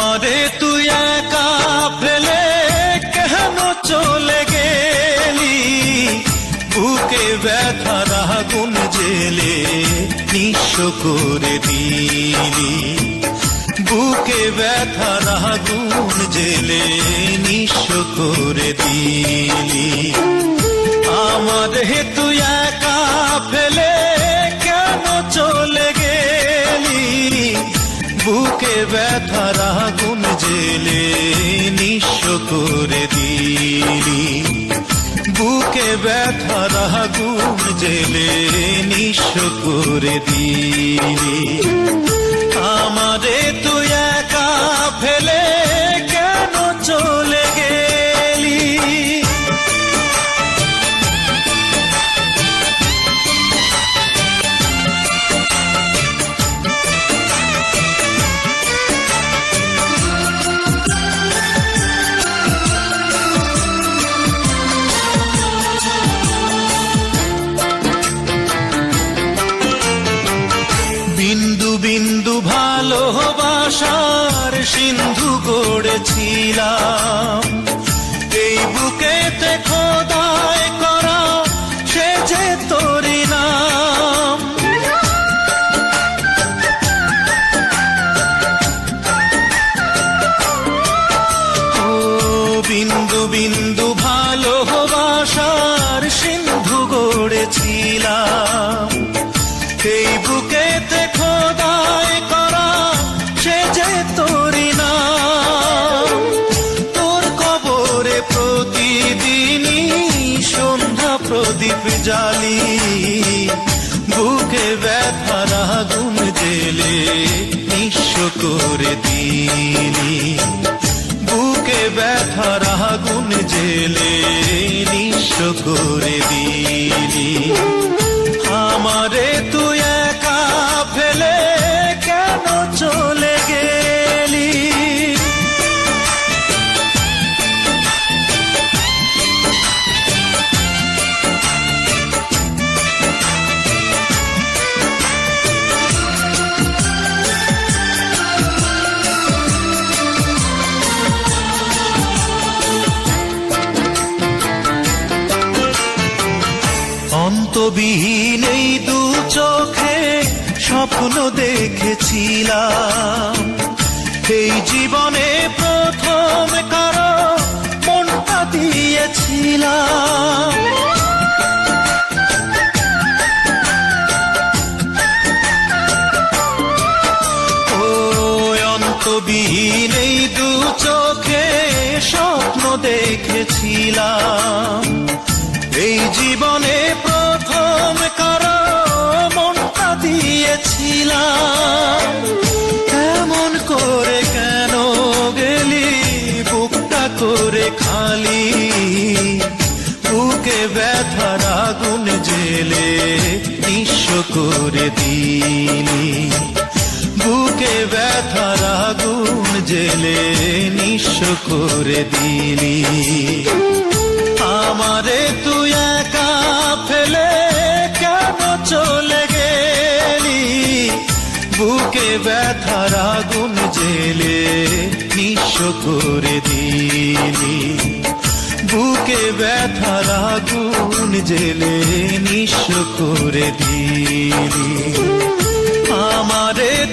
আমারে তুই একা ফেলে কেন চলে গেলি? বুকে ব্যথা, রাগুন জেলে নিঃস করে দিলি। বুকে ব্যথা, রাগুন জেলে নিঃস করে দিলি। আমার হে তুই একা ফেলে কেন চলে গেলি? বুকে ব্যথা করে দিলি। বুকে ব্যথা রাগুন জেলে নিঃস্ব করে দিলি। গড়েছিলাম। এই বুকেতে খোদাই করা, সে যে তোরি নাম। ও বিন্দু বিন্দু ভালোবাসার সিন্ধু গড়েছিলাম। প্রদীপ জালি বুকে ব্যথার আগুন জেলে নিঃস্ব করে দিলি। বুকে ব্যথার আগুন জেলে নিঃস্ব করে দিলি। অন্তবিহীন এই দু চোখে স্বপ্ন দেখেছিলাম। এই জীবনে প্রথম কারও মনটা দিয়েছিলাম। অন্তবিহীন এই দু চোখে স্বপ্ন দেখেছিলাম। এই জীবনে কেমন করে কেন গেলি? বুকটা করে খালি। বুকে ব্যথার আগুন জেলে নিঃস্ব করে দিলি। বুকে ব্যথার আগুন জেলে নিঃস্ব করে দিলি। আমারে তুই একা ফেলে কেন চলে ব্যথার আগুন জেলে নিঃস্ব করে দিলি। বুকে ব্যথার আগুন জেলে নিঃস্ব করে দিলি। আমারে